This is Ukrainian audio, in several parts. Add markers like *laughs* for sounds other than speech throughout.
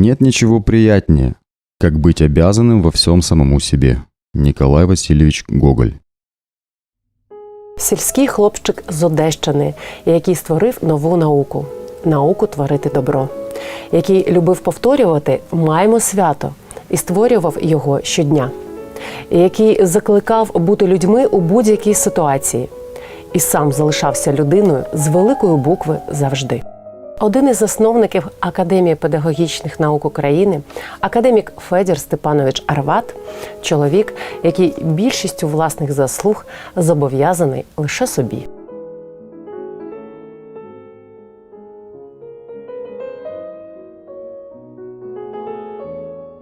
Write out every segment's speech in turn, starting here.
Нет ничего приятнее, как быть обязанным во всем самому себе. Николай Васильевич Гоголь. Сільський хлопчик з Одещини, який створив нову науку науку творити добро, який любив повторювати маємо свято і створював його щодня, який закликав бути людьми у будь-якій ситуації, і сам залишався людиною з великої букви завжди. Один із засновників Академії педагогічних наук України, академік Федір Степанович Арват, чоловік, який більшістю власних заслуг зобов'язаний лише собі.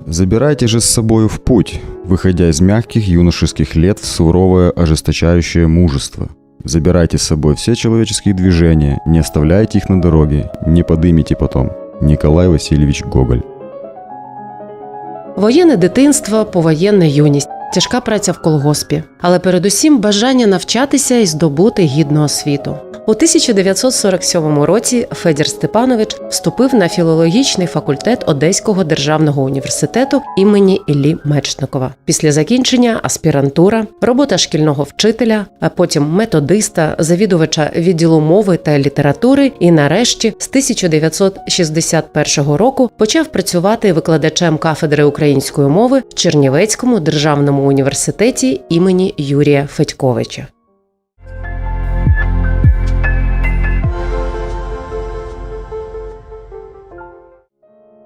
Забирайте же с собою в путь, выходя из мягких юношеских лет в суровое ожесточающее мужество. Забирайте с собой все человеческие движения, не оставляйте их на дороге, не подымите потом. Николай Васильевич Гоголь. Воєнне дитинство, повоєнна юність, тяжка праця в колгоспі, але передусім бажання навчатися і здобути гідну освіту. У 1947 році Федір Степанович вступив на філологічний факультет Одеського державного університету імені Іллі Мечникова. Після закінчення аспірантура, робота шкільного вчителя, а потім методиста, завідувача відділу мови та літератури, і нарешті з 1961 року почав працювати викладачем кафедри української мови в Чернівецькому державному університеті імені Юрія Федьковича.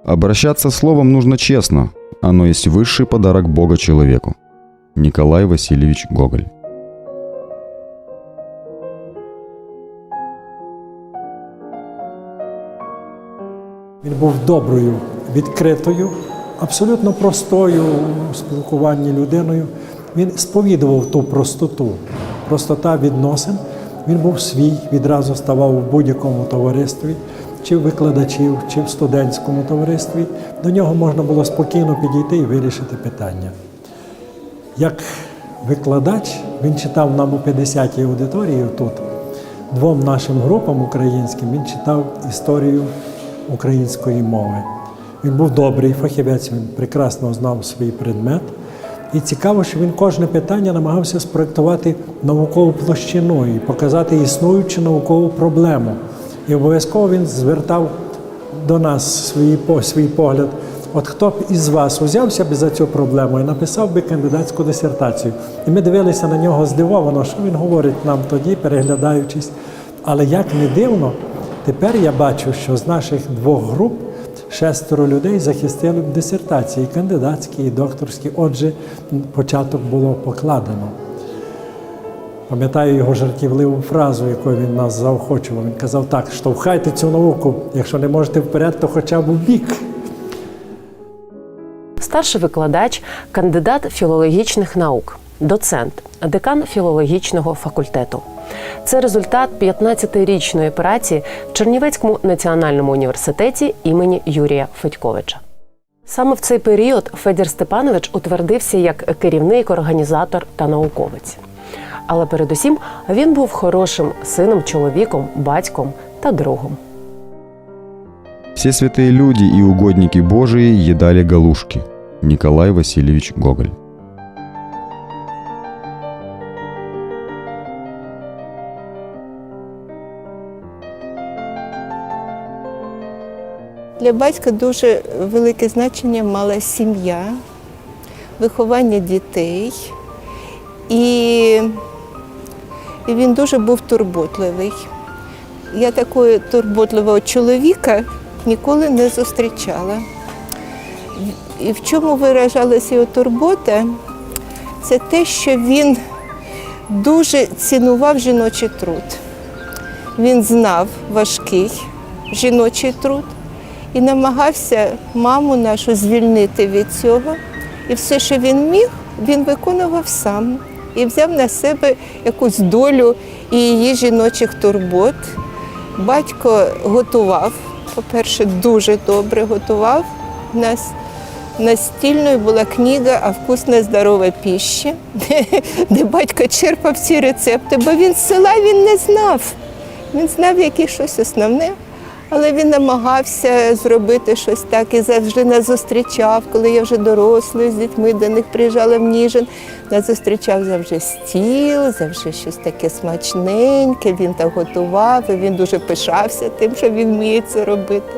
Обращаться словом нужно честно. Оно есть высший подарок Бога человеку. Николай Васильевич Гоголь. Він був доброю, відкритою, Абсолютно простою у спілкуванні людиною. Він сповідував ту простоту, простота відносин. Він був свій, відразу ставав у будь-якому товаристві, чи в викладачів, чи в студентському товаристві. До нього можна було спокійно підійти і вирішити питання. Як викладач, він читав нам у 50-й аудиторії тут, двом нашим групам українським, він читав історію української мови. Він був добрий фахівець, він прекрасно знав свій предмет. І цікаво, що він кожне питання намагався спроектувати наукову площину і показати існуючу наукову проблему. І обов'язково він звертав до нас свій, свій погляд. От хто б із вас узявся б за цю проблему і написав би кандидатську дисертацію. І ми дивилися на нього здивовано, що він говорить нам тоді, переглядаючись. Але як не дивно, тепер я бачу, що з наших двох груп шестеро людей захистили дисертації, кандидатські і докторські. Отже, початок було покладено. Пам'ятаю його жартівливу фразу, якою він нас заохочував. Він казав так: штовхайте цю науку, якщо не можете вперед, то хоча б у бік. Старший викладач, кандидат філологічних наук, доцент, декан філологічного факультету. Це результат 15-річної праці в Чернівецькому національному університеті імені Юрія Федьковича. Саме в цей період Федір Степанович утвердився як керівник, організатор та науковець. Але передусім він був хорошим сином, чоловіком, батьком та другом. Все святые люди и угодники Божии едали галушки. Николай Васильевич Гоголь. Для батька дуже велике значення мала сім'я, виховання дітей. І він дуже був турботливий. Я такого турботливого чоловіка ніколи не зустрічала. І в чому виражалася його турбота? Це те, що він дуже цінував жіночий труд. Він знав важкий жіночий труд і намагався маму нашу звільнити від цього. І все, що він міг, він виконував сам і взяв на себе якусь долю і її жіночих турбот. Батько готував, по-перше, дуже добре готував. У нас настільною була книга «А вкусна здорова піща», *laughs* де, батько черпав ці рецепти, бо він з села він не знав. Він знав, яке щось основне. Але він намагався зробити щось так і завжди нас зустрічав, коли я вже дорослою з дітьми до них приїжджала в Ніжин. Нас зустрічав завжди стіл, завжди щось таке смачненьке. Він так готував, і він дуже пишався тим, що він вміє це робити.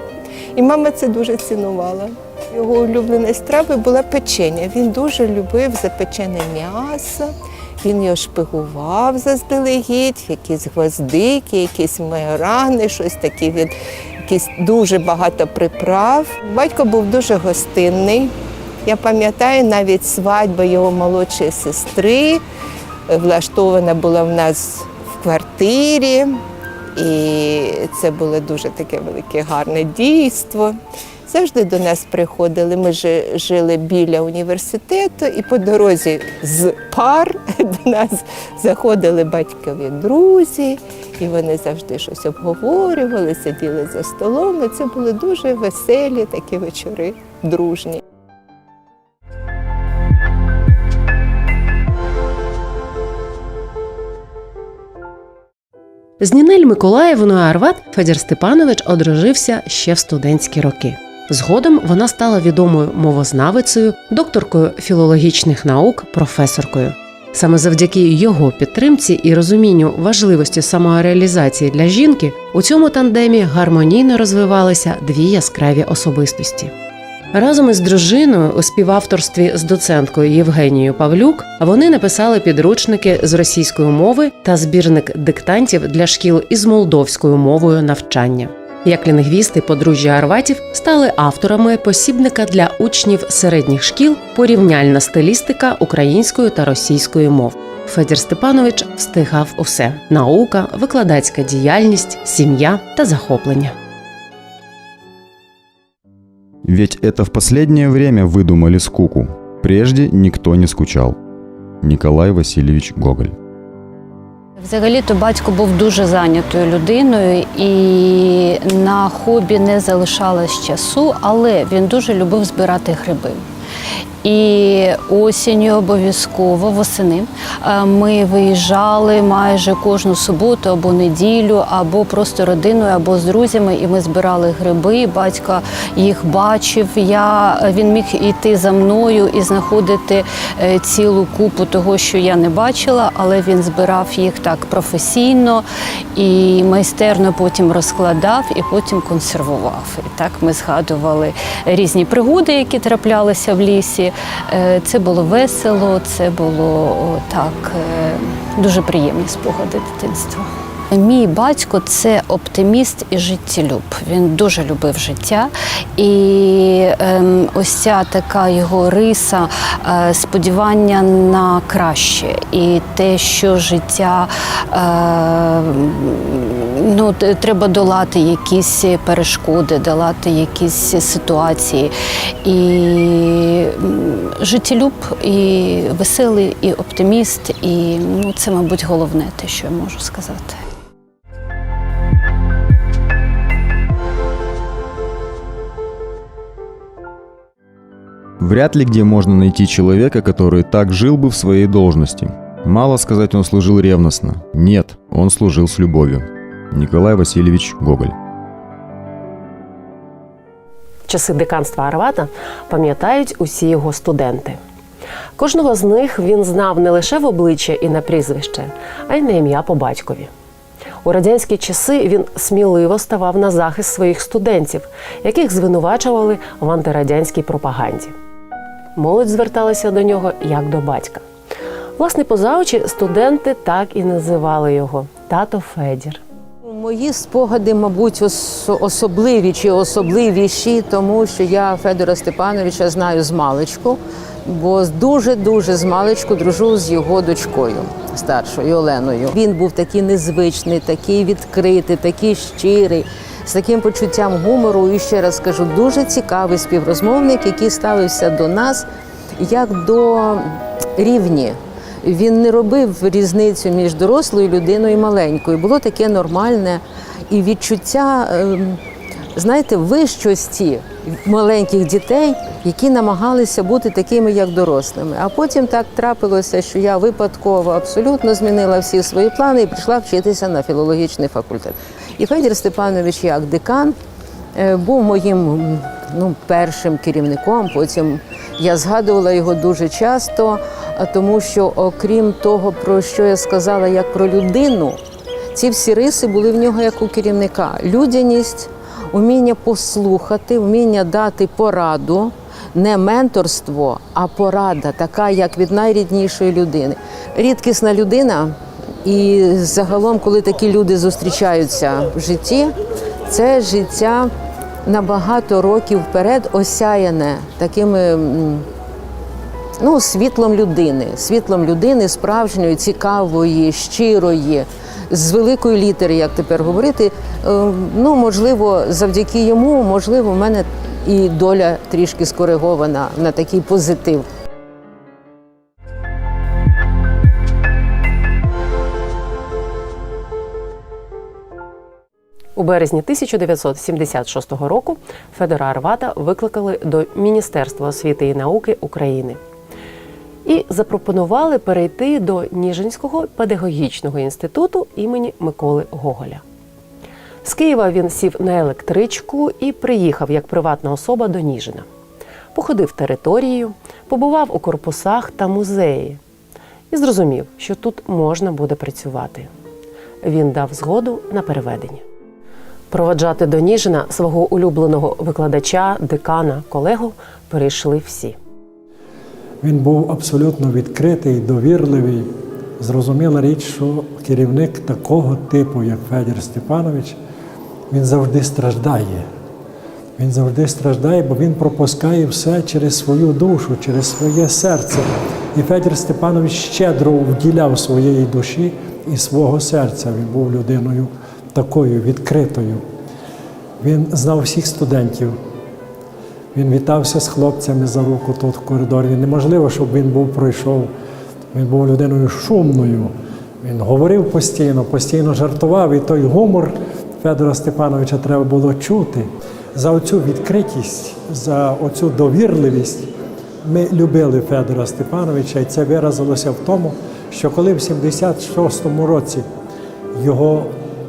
І мама це дуже цінувала. Його улюбленою стравою була печення. Він дуже любив запечене м'ясо. Він його шпигував заздалегідь, якісь гвоздики, якісь майорани, щось таке. Він якісь дуже багато приправ. Батько був дуже гостинний. Я пам'ятаю навіть свадьба його молодшої сестри. е, Влаштована була в нас в квартирі. І це було дуже таке велике гарне дійство. Завжди до нас приходили. Ми жи- жили біля університету, і по дорозі з пар *laughs* до нас заходили батькові друзі, і вони завжди щось обговорювали, сиділи за столом. І це були дуже веселі такі вечори, дружні. З Нінель Миколаївною Арват Федір Степанович одружився ще в студентські роки. Згодом вона стала відомою мовознавицею, докторкою філологічних наук, професоркою. Саме завдяки його підтримці і розумінню важливості самореалізації для жінки у цьому тандемі гармонійно розвивалися дві яскраві особистості. Разом із дружиною у співавторстві з доценткою Євгенією Павлюк вони написали підручники з російської мови та збірник диктантів для шкіл із молдовською мовою навчання. Як лінгвісти подружжя Арватів стали авторами посібника для учнів середніх шкіл порівняльна стилістика української та російської мов. Федір Степанович встигав усе: наука, викладацька діяльність, сім'я та захоплення. Ведь это в последнее время выдумали скуку. Прежде никто не скучал. Николай Васильевич Гоголь. Взагалі-то батько був дуже зайнятою людиною і на хобі не залишалось часу, але він дуже любив збирати гриби. І осінню обов'язково восени е, ми виїжджали майже кожну суботу або неділю, або просто родиною, або з друзями, і ми збирали гриби. Батько їх бачив. Я він міг йти за мною і знаходити е, цілу купу того, що я не бачила, але він збирав їх так професійно і майстерно потім розкладав і потім консервував. І так ми згадували різні пригоди, які траплялися в лісі. Е, Це було весело, це було так е, дуже приємні спогади дитинства. Мій батько це оптиміст і життєлюб. Він дуже любив життя. І ем, ось ця така його риса, е, сподівання на краще. І те, що життя ну, треба долати якісь перешкоди, долати якісь ситуації. І життєлюб, і веселий, і оптиміст, і ну, це, мабуть, головне те, що я можу сказати. Вряд ли где можно найти человека, который так жил бы в своей должности. Мало сказать, он служил ревностно. Нет, он служил с любовью. Николай Васильевич Гоголь. Часи деканства Арвата пам'ятають усі його студенти. Кожного з них він знав не лише в обличчя і на прізвище, а й на ім'я по батькові. У радянські часи він сміливо ставав на захист своїх студентів, яких звинувачували в антирадянській пропаганді. Молодь зверталася до нього як до батька. Власне, поза очі студенти так і називали його тато Федір. Мої спогади, мабуть, ос- особливі чи особливіші, тому що я Федора Степановича знаю з маличку, бо дуже-дуже з маличку дружу з його дочкою старшою Оленою. Він був такий незвичний, такий відкритий, такий щирий, з таким почуттям гумору. І ще раз скажу, дуже цікавий співрозмовник, який ставився до нас як до рівні. Він не робив різницю між дорослою людиною і маленькою. Було таке нормальне і відчуття, ем, знаєте, вищості маленьких дітей, які намагалися бути такими, як дорослими. А потім так трапилося, що я випадково абсолютно змінила всі свої плани і прийшла вчитися на філологічний факультет. І Федір Степанович, як декан, е, був моїм ну, першим керівником. Потім я згадувала його дуже часто, тому що, окрім того, про що я сказала, як про людину, ці всі риси були в нього як у керівника: людяність, уміння послухати, вміння дати пораду. Не менторство, а порада, така як від найріднішої людини. Рідкісна людина, і загалом, коли такі люди зустрічаються в житті, це життя на багато років вперед осяяне такими ну, світлом людини, світлом людини справжньої, цікавої, щирої, з великої літери, як тепер говорити. Е, Ну, можливо, завдяки йому, можливо, в мене і доля трішки скоригована на такий позитив. У березні 1976 року Федора Арвата викликали до Міністерства освіти і науки України і запропонували перейти до Ніжинського педагогічного інституту імені Миколи Гоголя. З Києва він сів на електричку і приїхав як приватна особа до Ніжина. Походив територією, побував у корпусах та музеї і зрозумів, що тут можна буде працювати. Він дав згоду на переведення. Проводжати до Ніжина свого улюбленого викладача, декана, колегу перейшли всі. Він був абсолютно відкритий, довірливий. Зрозуміла річ, що керівник такого типу, як Федір Степанович, він завжди страждає. Він завжди страждає, бо він пропускає все через свою душу, через своє серце. І Федір Степанович щедро вділяв своєї душі і свого серця. Він був людиною такою відкритою. Він знав всіх студентів. Він вітався з хлопцями за руку тут в коридорі. Неможливо, щоб він був пройшов. Він був людиною шумною. Він говорив постійно, постійно жартував, і той гумор Федора Степановича треба було чути. За оцю відкритість, за оцю довірливість ми любили Федора Степановича, і це виразилося в тому, що коли в 76-му році його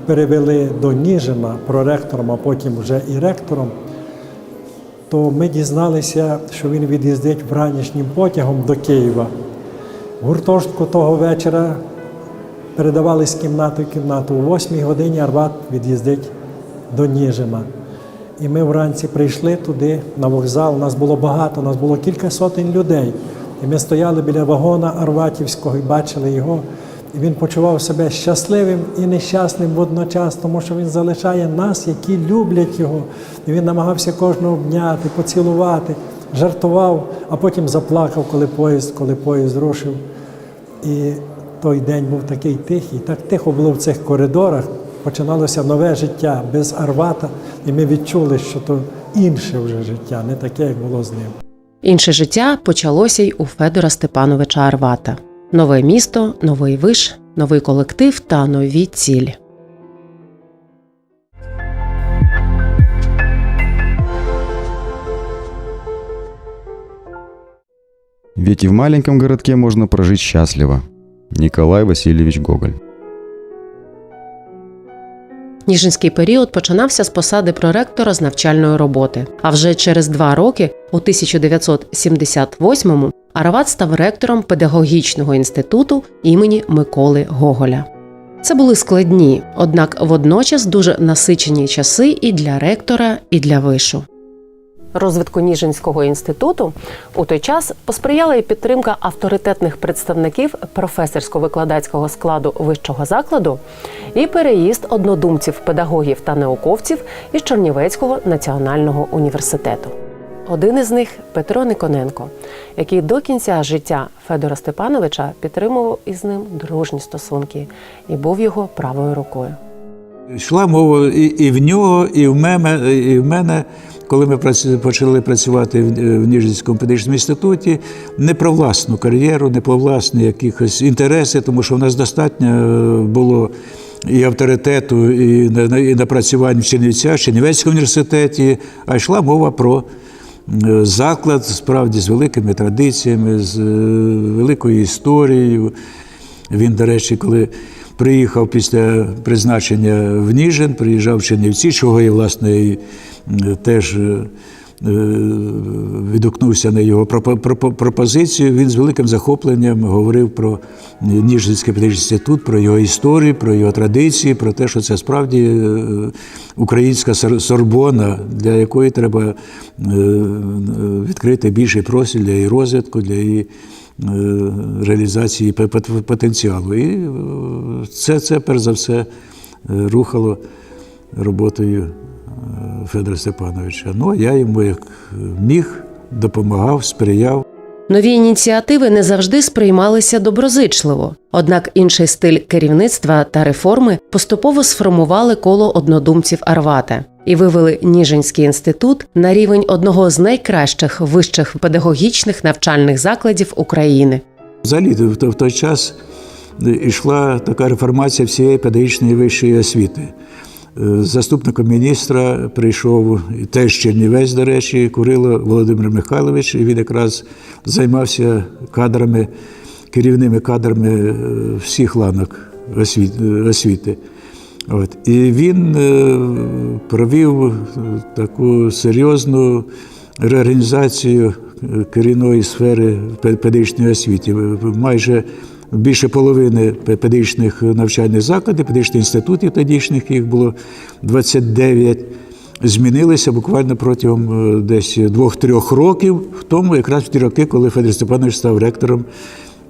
перевели до Ніжина проректором, а потім вже і ректором, то ми дізналися, що він від'їздить вранішнім потягом до Києва. В гуртожитку того вечора передавали з кімнати в кімнату. О 8 годині Арват від'їздить до Ніжина. І ми вранці прийшли туди, на вокзал. У нас було багато, у нас було кілька сотень людей. І ми стояли біля вагона Арватівського і бачили його. І він почував себе щасливим і нещасним водночас, тому що він залишає нас, які люблять його. І він намагався кожного обняти, поцілувати, жартував, а потім заплакав, коли поїзд, коли поїзд рушив. І той день був такий тихий, так тихо було в цих коридорах. Починалося нове життя без Арвата, і ми відчули, що то інше вже життя, не таке, як було з ним. Інше життя почалося й у Федора Степановича Арвата. Нове місто, новий виш, новий колектив та нові цілі. Ведь и в маленьком городке можно прожить счастливо. Николай Васильевич Гоголь. Ніжинський період починався з посади проректора з навчальної роботи. А вже через два роки, у 1978-му, Арават став ректором педагогічного інституту імені Миколи Гоголя. Це були складні, однак водночас дуже насичені часи і для ректора, і для вишу. Розвитку Ніжинського інституту у той час посприяла і підтримка авторитетних представників професорсько-викладацького складу вищого закладу і переїзд однодумців, педагогів та науковців із Чернівецького національного університету. Один із них Петро Никоненко, який до кінця життя Федора Степановича підтримував із ним дружні стосунки і був його правою рукою. Йшла мова і, і в нього, і в мене, і в мене, коли ми почали працювати в, Ніжинському педагогічному інституті, не про власну кар'єру, не про власні якихось інтереси, тому що в нас достатньо е, було і авторитету, і, і напрацювань в Чернівцях, Чернівецькому університеті, а йшла мова про е, заклад справді з великими традиціями, з е, великою історією. Він, до речі, коли приїхав після призначення в Ніжин, приїжджав в Чернівці, чого я, власне, теж е, е, відгукнувся на його пропо- пропо- пропозицію. Він з великим захопленням говорив про Ніжинський педагогічний інститут, про його історію, про його традиції, про те, що це справді е, українська сорбона, для якої треба відкрити більший простір для її розвитку, для її реалізації потенціалу. І е, це, це перш за все е, рухало роботою е, Федора Степановича. Ну, а я йому як міг, допомагав, сприяв. Нові ініціативи не завжди сприймалися доброзичливо. Однак інший стиль керівництва та реформи поступово сформували коло однодумців Арвата і вивели Ніжинський інститут на рівень одного з найкращих вищих педагогічних навчальних закладів України. Взагалі, в той- час йшла така реформація всієї педагогічної вищої освіти. Заступником міністра прийшов теж Чернівець, до речі, Курило Володимир Михайлович, і він якраз займався кадрами, керівними кадрами е, всіх ланок освіти. От. І він е, провів таку серйозну реорганізацію е, керівної сфери пе- педагогічної освіти. Майже більше половини пе- педагогічних навчальних закладів, педагогічних інститутів тодішніх, їх було 29, змінилися буквально протягом е, десь двох-трьох років, в тому якраз в ті роки, коли Федір Степанович став ректором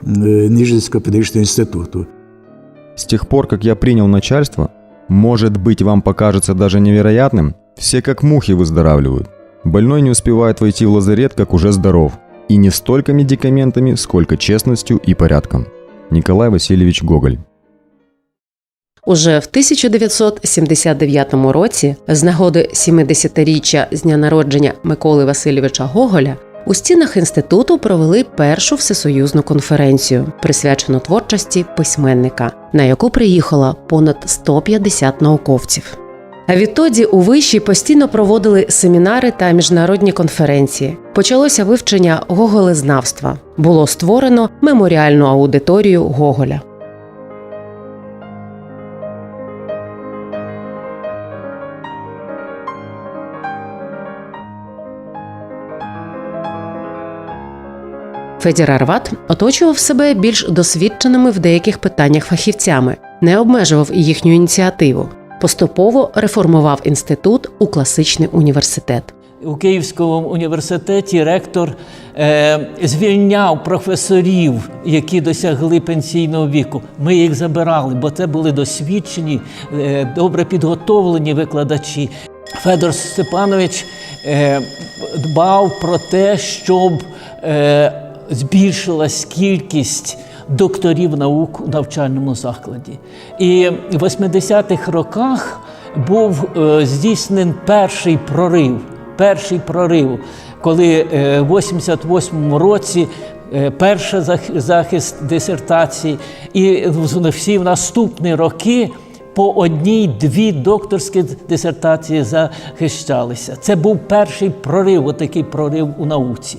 е, Ніжинського педагогічного інституту. С тех пор, как я принял начальство, может быть, вам покажется даже невероятным, все как мухи выздоравливают. Больной не успевает войти в лазарет, как уже здоров. И не столько медикаментами, сколько честностью и порядком. Николай Васильевич Гоголь. Уже в 1979 році, з нагоди 70-річчя з дня народження Миколи Васильовича Гоголя, у стінах інституту провели першу всесоюзну конференцію, присвячену творчості письменника, на яку приїхало понад 150 науковців. А відтоді у виші постійно проводили семінари та міжнародні конференції. Почалося вивчення гоголезнавства. Було створено меморіальну аудиторію Гоголя. Федір Арват оточував себе більш досвідченими в деяких питаннях фахівцями, не обмежував їхню ініціативу. Поступово реформував інститут у класичний університет. У Київському університеті ректор е, звільняв професорів, які досягли пенсійного віку. Ми їх забирали, бо це були досвідчені, е, добре підготовлені викладачі. Федор Степанович е, дбав про те, щоб е, збільшилась кількість докторів наук у навчальному закладі. І в 80-х роках був е, здійснений перший прорив. Перший прорив, коли е, в 88-му році е, перший захист дисертації, і всі в наступні роки по одній-дві докторські дисертації захищалися. Це був перший прорив, отакий прорив у науці.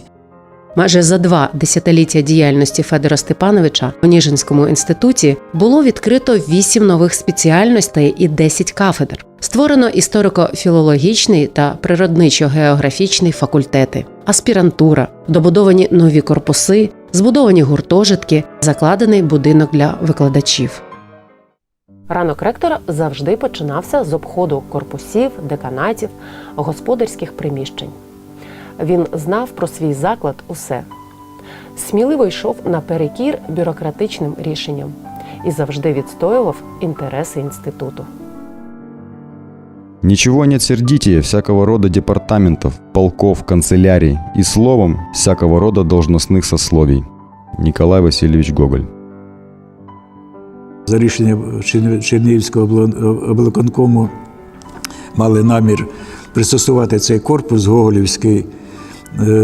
Майже за два десятиліття діяльності Федора Степановича у Ніжинському інституті було відкрито вісім нових спеціальностей і 10 кафедр. Створено історико-філологічний та природничо-географічний факультети, аспірантура, добудовані нові корпуси, збудовані гуртожитки, закладений будинок для викладачів. Ранок ректора завжди починався з обходу корпусів, деканатів, господарських приміщень. Він знав про свій заклад усе. Сміливо йшов наперекір бюрократичним рішенням і завжди відстоював інтереси інституту. Ничего нет сердитее всякого рода департаментов, полков, канцелярий и словом всякого рода должностных сословий. Николай Васильевич Гоголь. За рішенням Чернігівського обла- облаконкому мали намір пристосувати цей корпус Гоголівський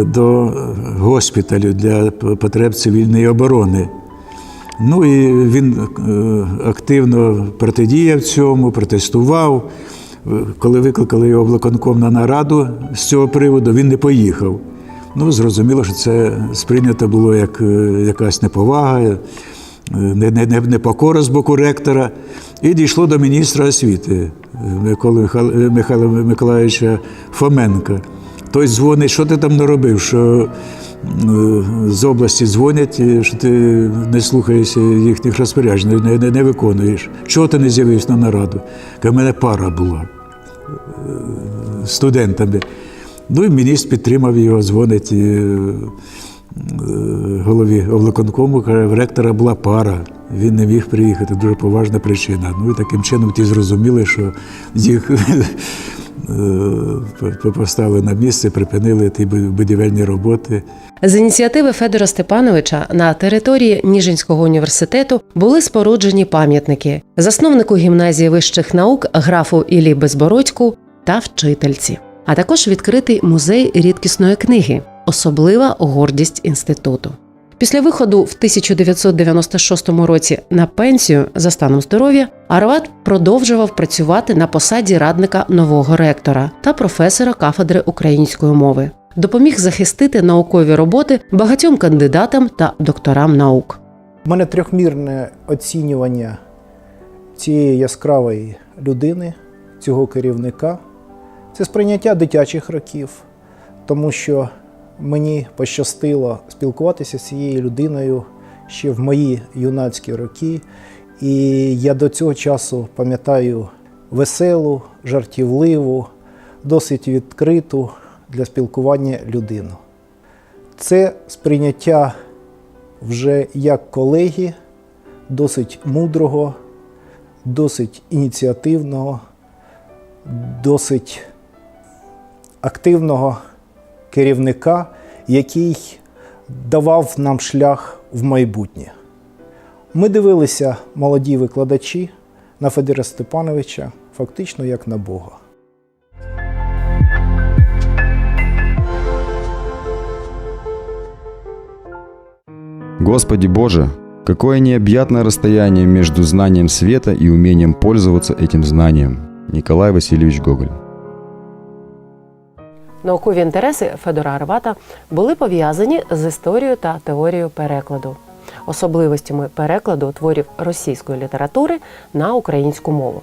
до госпіталю для потреб цивільної оборони. Ну і він е, активно протидіяв цьому, протестував. Е, Коли викликали його облаконком на нараду з цього приводу, він не поїхав. Ну, зрозуміло, що це сприйнято було як е, якась неповага, не- не- не- непокора з боку ректора, і дійшло до міністра освіти е, Миколи Михайла Миколаївича Фоменка. Той дзвонить, що ти там наробив, що е, з області дзвонять, е, що ти не слухаєшся їхніх розпоряджень, не, не, не виконуєш. Чого ти не з'явився на нараду? В мене пара була е, студентами. Ну і міністр підтримав його, дзвонить голові обликонкому, каже, в ректора була пара. Він не міг приїхати, дуже поважна причина. Ну і таким чином ті зрозуміли, що їх поставили на місце, припинили ті будівельні роботи. З ініціативи Федора Степановича на території Ніжинського університету були споруджені пам'ятники засновнику гімназії вищих наук графу Іллі Безбородьку та вчительці, а також відкритий музей рідкісної книги, особлива гордість інституту. Після виходу в 1996 році на пенсію за станом здоров'я Арват продовжував працювати на посаді радника нового ректора та професора кафедри української мови. Допоміг захистити наукові роботи багатьом кандидатам та докторам наук. У мене трьохмірне оцінювання цієї яскравої людини, цього керівника. Це сприйняття дитячих років, тому що мені пощастило спілкуватися з цією людиною ще в мої юнацькі роки. І я до цього часу пам'ятаю веселу, жартівливу, досить відкриту для спілкування людину. Це сприйняття вже як колеги, досить мудрого, досить ініціативного, досить активного керівника, який давав нам шлях в майбутнє. Ми дивилися молоді викладачі на Федора Степановича фактично як на Бога. Господи Боже, какое необъятное расстояние между знанием света и умением пользоваться этим знанием. Николай Васильевич Гоголь. Наукові інтереси Федора Арвата були пов'язані з історією та теорією перекладу, особливостями перекладу творів російської літератури на українську мову.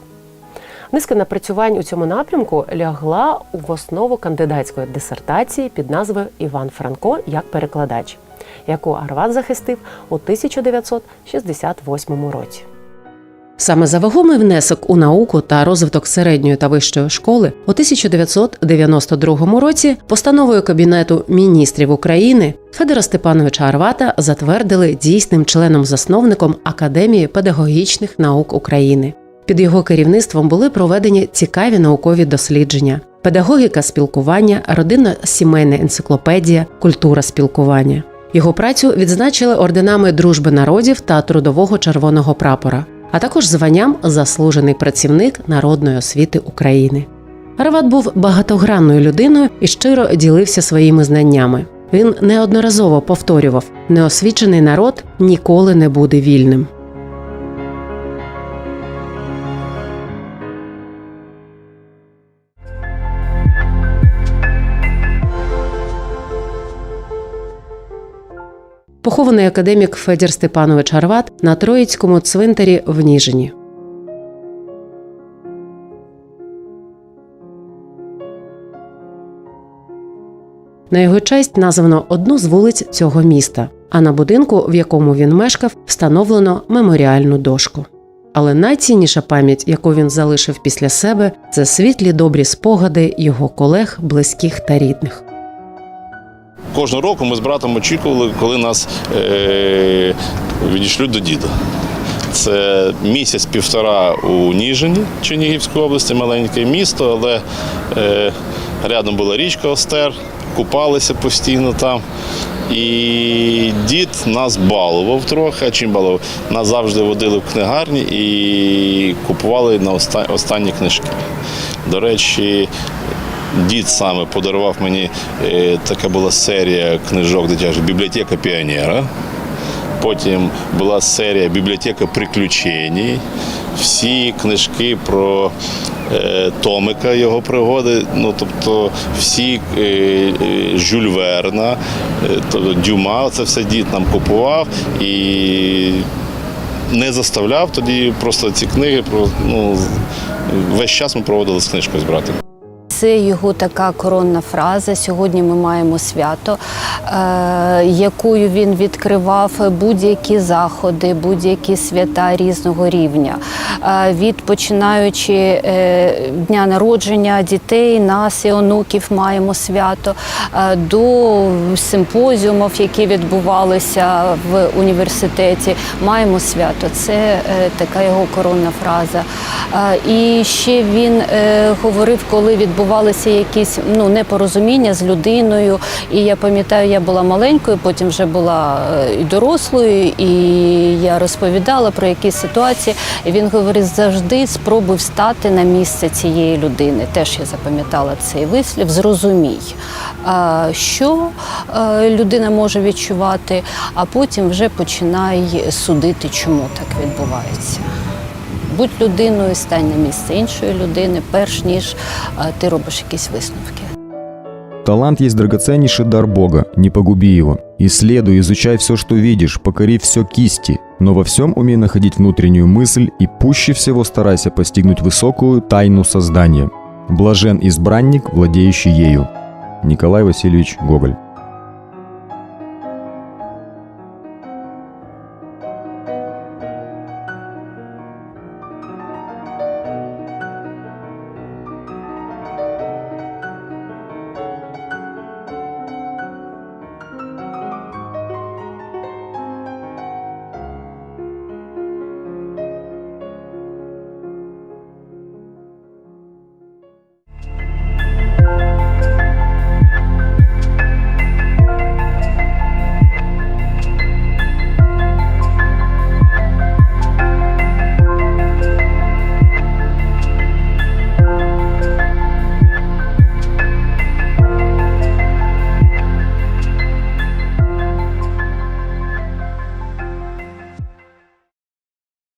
Низка напрацювань у цьому напрямку лягла в основу кандидатської дисертації під назвою Іван Франко як перекладач, яку Арват захистив у 1968 році. Саме за вагомий внесок у науку та розвиток середньої та вищої школи у 1992 році постановою Кабінету міністрів України Федора Степановича Арвата затвердили дійсним членом-засновником Академії педагогічних наук України. Під його керівництвом були проведені цікаві наукові дослідження: педагогіка спілкування, родинно-сімейна енциклопедія, культура спілкування. Його працю відзначили орденами Дружби народів та Трудового червоного прапора, а також званням Заслужений працівник народної освіти України. Арват був багатогранною людиною і щиро ділився своїми знаннями. Він неодноразово повторював: неосвічений народ ніколи не буде вільним. Похований академік Федір Степанович Арват на Троїцькому цвинтарі в Ніжині. На його честь названо одну з вулиць цього міста, а на будинку, в якому він мешкав, встановлено меморіальну дошку. Але найцінніша пам'ять, яку він залишив після себе, це світлі добрі спогади його колег, близьких та рідних. Кожного року ми з братом очікували, коли нас е- відійшлють до діда. Це місяць-півтора у Ніжині, Чернігівської області, маленьке місто, але е- рядом була річка Остер, купалися постійно там. І дід нас балував трохи. Чим балував? Нас завжди водили в книгарні і купували на останні книжки. До речі, Дід саме подарував мені е, така була серія книжок дитячих бібліотека піонера. Потім була серія Бібліотека приключень. Всі книжки про е, Томика, його пригоди, ну тобто всі е, е, Жюль Верна, е, тобто Дюма, це все дід нам купував. І не заставляв тоді просто ці книги. Ну, весь час ми проводили з книжкою з братом. Це його така коронна фраза. Сьогодні ми маємо свято, е, якою він відкривав будь-які заходи, будь-які свята різного рівня. Е, від починаючи е, дня народження дітей, нас і онуків маємо свято, до симпозіумів, які відбувалися в університеті, маємо свято. Це така його коронна фраза. І ще він говорив, коли відбувалися якісь ну, непорозуміння з людиною. І я пам'ятаю, я була маленькою, потім вже була е, і дорослою, і я розповідала про якісь ситуації. І він говорить, завжди спробуй встати на місце цієї людини. Теж я запам'ятала цей вислів. Зрозумій, що е, людина може відчувати, а потім вже починай судити, чому так відбувається. Будь людиною, стань на місце іншої людини, перш ніж е, ти робиш якісь висновки. Талант есть драгоценнейший дар Бога, не погуби его. Исследуй, изучай все, что видишь, покори все кисти, но во всем умей находить внутреннюю мысль и пуще всего старайся постигнуть высокую тайну создания. Блажен избранник, владеющий ею. Николай Васильевич Гоголь